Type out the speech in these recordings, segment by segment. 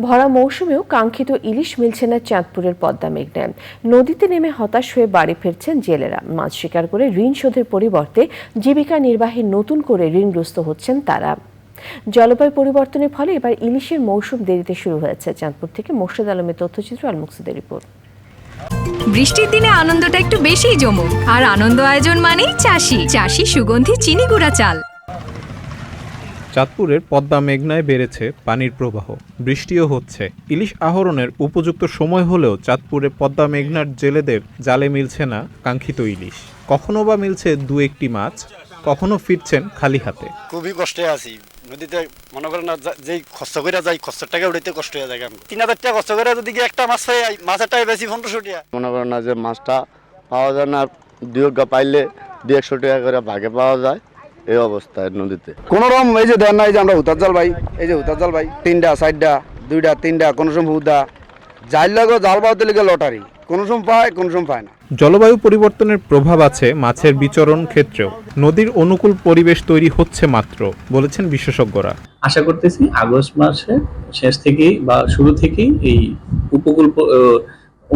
ভরা মৌসুমেও কাঙ্ক্ষিত ইলিশ মিলছে না চাঁদপুরের পদ্মা মেঘনায়। নদীতে নেমে হতাশ হয়ে বাড়ি ফিরছেন জেলেরা। মাছ শিকার করে ঋণ শোধের পরিবর্তে জীবিকা নির্বাহে নতুন করে ঋণগ্রস্ত হচ্ছেন তারা। জলবায়ু পরিবর্তনের ফলে এবার ইলিশের মৌসুম দেরিতে শুরু হয়েছে। চাঁদপুর থেকে মোর্শেদ আলমের তথ্যচিত্র আল মুকসিদের রিপোর্ট। বৃষ্টির দিনে আনন্দটা একটু বেশিই জমুক। আর আনন্দ আয়োজন মানেই চাষি। চাষি সুগন্ধি, চিনি, গুঁড়া চাল। চাঁদপুরের পদ্মা মেঘনায় বেড়েছে পানির প্রবাহ। বৃষ্টিও হচ্ছে। ইলিশ আহরণের উপযুক্ত সময় হলেও চাঁদপুরে পদ্মা মেঘনার জেলেদের জালে মিলছে না কাঙ্ক্ষিত ইলিশ। কখনো বা মিলছে দু একটি মাছ কখনো ফিরছেন খালি হাতে। খুবই কষ্টে আছি। নদীতে মনে করেন না যেই খরচ করে যাই খরচের টাকা উঠাইতে কষ্ট হয়ে যায় তিন হাজার টাকা খরচ করে যদি গিয়ে একটা মাছ পাই মাছের টাকা বেশি পনেরোশো টাকা। মনে করেন না যে মাছটা পাওয়া যায় না দু পাইলে দু একশো টাকা করে ভাগে পাওয়া যায়। এই অবস্থায় নদীতে। কোনো রকম এই যে দেন না এই যে আমরা হুতার জাল ভাই এই যে হুতার জাল ভাই তিনটা চারটা দুইটা তিনটা কোনো সময় হুদা। জাল লাগো জাল পাওয়াতে লিগে লটারি। কোনো সময় পায় কোনো সময় পায় না। জলবায়ু পরিবর্তনের প্রভাব আছে মাছের বিচরণ ক্ষেত্রেও। নদীর অনুকূল পরিবেশ তৈরি হচ্ছে মাত্র বলেছেন বিশেষজ্ঞরা। আশা করতেছি আগস্ট মাসে শেষ থেকেই বা শুরু থেকেই এই উপকূল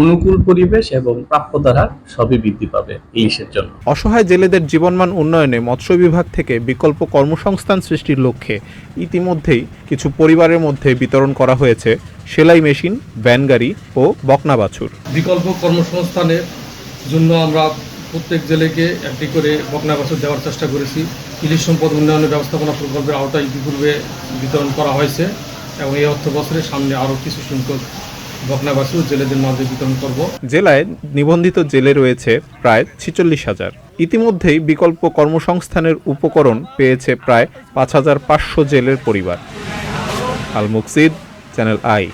অনুকূল পরিবেশ এবং প্রাপ্যতার হার সবই বৃদ্ধি পাবে ইলিশের জন্য। অসহায় জেলেদের জীবনমান উন্নয়নে মৎস্য বিভাগ থেকে বিকল্প কর্মসংস্থান সৃষ্টির লক্ষ্যে ইতিমধ্যেই কিছু পরিবারের মধ্যে বিতরণ করা হয়েছে সেলাই মেশিন ভ্যান গাড়ি ও বকনা বাছুর। বিকল্প কর্মসংস্থানের জন্য আমরা প্রত্যেক জেলেকে একটি করে বকনা বাছুর দেওয়ার চেষ্টা করেছি। ইলিশ সম্পদ উন্নয়ন ব্যবস্থাপনা প্রকল্পের আওতায় ইতিপূর্বে বিতরণ করা হয়েছে এবং এই অর্থ বছরের সামনে আরও কিছু সংখ্যক বকনা ও জেলেদের মাঝে বিতরণ করব। জেলায় নিবন্ধিত জেলে রয়েছে প্রায় ছিচল্লিশ হাজার। ইতিমধ্যেই বিকল্প কর্মসংস্থানের উপকরণ পেয়েছে প্রায় পাঁচ হাজার পাঁচশো জেলের পরিবার। Al Muksid, channel I.